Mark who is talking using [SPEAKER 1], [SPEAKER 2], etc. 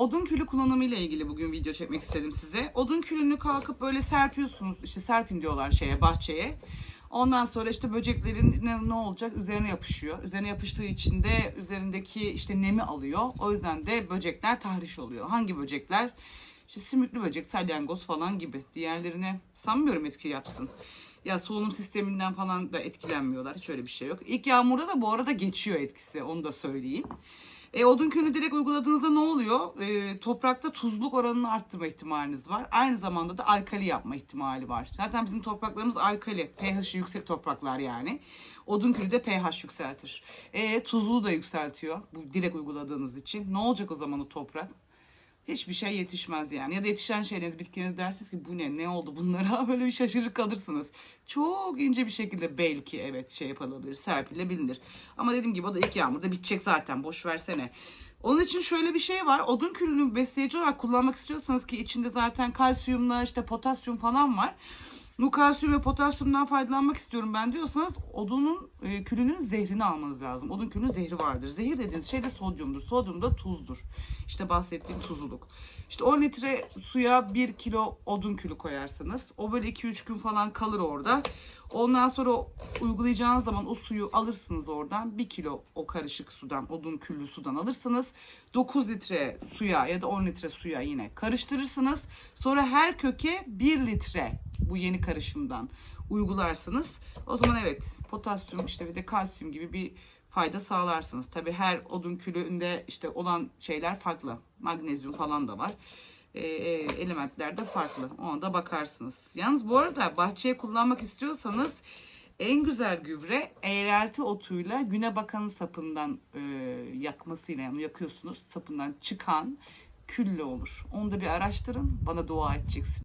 [SPEAKER 1] Odun külü kullanımı ile ilgili bugün video çekmek istedim size. Odun külünü kalkıp böyle serpiyorsunuz. işte serpin diyorlar şeye, bahçeye. Ondan sonra işte böceklerin ne, ne olacak? Üzerine yapışıyor. Üzerine yapıştığı için de üzerindeki işte nemi alıyor. O yüzden de böcekler tahriş oluyor. Hangi böcekler? İşte sümüklü böcek, salyangoz falan gibi. Diğerlerine sanmıyorum etki yapsın. Ya solunum sisteminden falan da etkilenmiyorlar. Hiç öyle bir şey yok. İlk yağmurda da bu arada geçiyor etkisi. Onu da söyleyeyim. E, odun külünü direkt uyguladığınızda ne oluyor? E, toprakta tuzluk oranını arttırma ihtimaliniz var. Aynı zamanda da alkali yapma ihtimali var. Zaten bizim topraklarımız alkali. pH'i yüksek topraklar yani. Odun külü de pH yükseltir. E, tuzluğu da yükseltiyor. Bu direkt uyguladığınız için. Ne olacak o zaman o toprak? Hiçbir şey yetişmez yani. Ya da yetişen şeyleriniz, bitkileriniz dersiniz ki bu ne, ne oldu bunlara? Böyle bir şaşırır kalırsınız. Çok ince bir şekilde belki evet şey yapılabilir, serpilebilir. Ama dediğim gibi o da ilk yağmurda bitecek zaten. Boş versene. Onun için şöyle bir şey var. Odun külünü besleyici olarak kullanmak istiyorsanız ki içinde zaten kalsiyumlar, işte potasyum falan var. Bu kalsiyum ve potasyumdan faydalanmak istiyorum ben diyorsanız odunun e, külünün zehrini almanız lazım. Odun külünün zehri vardır. Zehir dediğiniz şey de sodyumdur. Sodyum da tuzdur. İşte bahsettiğim tuzluluk. İşte 10 litre suya 1 kilo odun külü koyarsınız. O böyle 2-3 gün falan kalır orada. Ondan sonra uygulayacağınız zaman o suyu alırsınız oradan. 1 kilo o karışık sudan, odun küllü sudan alırsınız. 9 litre suya ya da 10 litre suya yine karıştırırsınız. Sonra her köke 1 litre bu yeni karışımdan uygularsınız. O zaman evet potasyum işte bir de kalsiyum gibi bir fayda sağlarsınız. Tabi her odun külünde işte olan şeyler farklı. Magnezyum falan da var. E, elementler de farklı. Ona da bakarsınız. Yalnız bu arada bahçeye kullanmak istiyorsanız en güzel gübre eğrelti otuyla güne bakan sapından e, yakmasıyla yani yakıyorsunuz sapından çıkan külle olur. Onu da bir araştırın. Bana dua edeceksin.